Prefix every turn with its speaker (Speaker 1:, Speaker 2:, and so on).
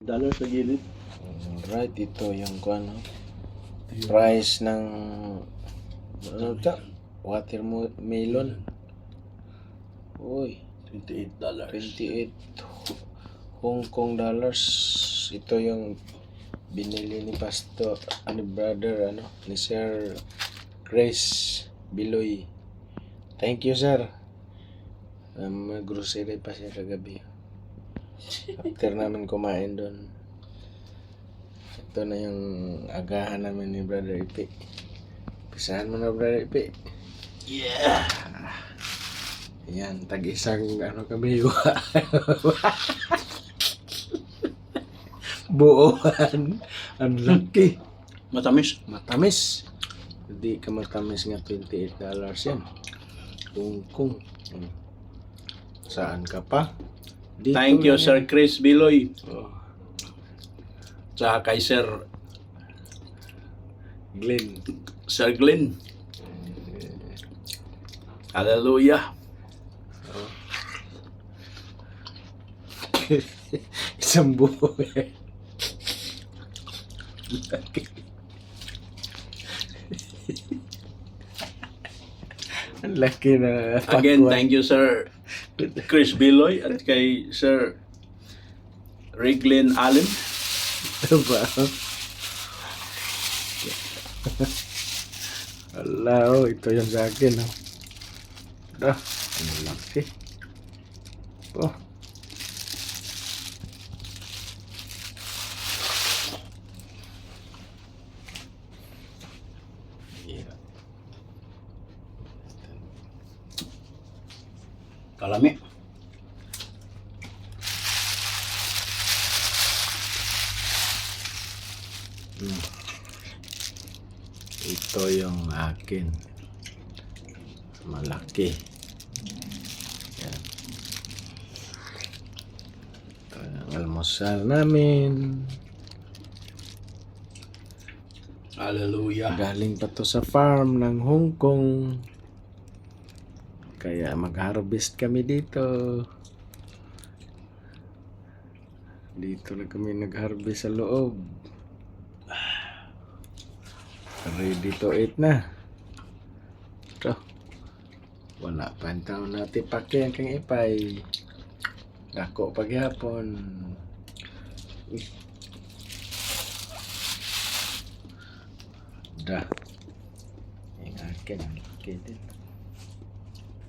Speaker 1: Dollar sa gilid.
Speaker 2: Alright, ito yung kung ano, price ng ano ta? Watermelon. Uy,
Speaker 1: 28 dollars.
Speaker 2: 28 Hong Kong dollars. Ito yung binili ni Pastor, ani brother, ano, ni Sir Grace Biloy. Thank you, sir. Um, grocery pa siya kagabi. After namin kumain doon. Ito na yung agahan namin ni Brother Ipi. Pisahan mo na, Brother Ipi.
Speaker 1: Yeah!
Speaker 2: Yan, tag-isang ano kami. Buuan. Ang laki.
Speaker 1: Matamis.
Speaker 2: Matamis. Hindi ka matamis nga 28 dollars yan. Kung kung. Hmm. Saan ka pa? Dito
Speaker 1: Thank you, Sir. Chris Biloy.
Speaker 2: Oh,
Speaker 1: Sa kay Sir,
Speaker 2: Glenn.
Speaker 1: Sir Glenn. Hallelujah.
Speaker 2: Isang buo eh. Ang laki na
Speaker 1: Again, thank you, Sir Chris Biloy at kay Sir Riglin Allen.
Speaker 2: Diba? Ala, oh, ito yung sa akin, oh. Ah, ang laki. Oh. Yeah.
Speaker 1: Kalami.
Speaker 2: Ito yung akin. Malaki. Yan. Ito yung almusal namin.
Speaker 1: Hallelujah.
Speaker 2: Galing pa to sa farm ng Hong Kong. Kaya mag-harvest kami dito. Dito na kami nag-harvest sa loob. Ready to eat na. Ito. Wala pa ang taon natin pakyan kang ipay. Dako paghapon. Da. Yung akin, ang laki din.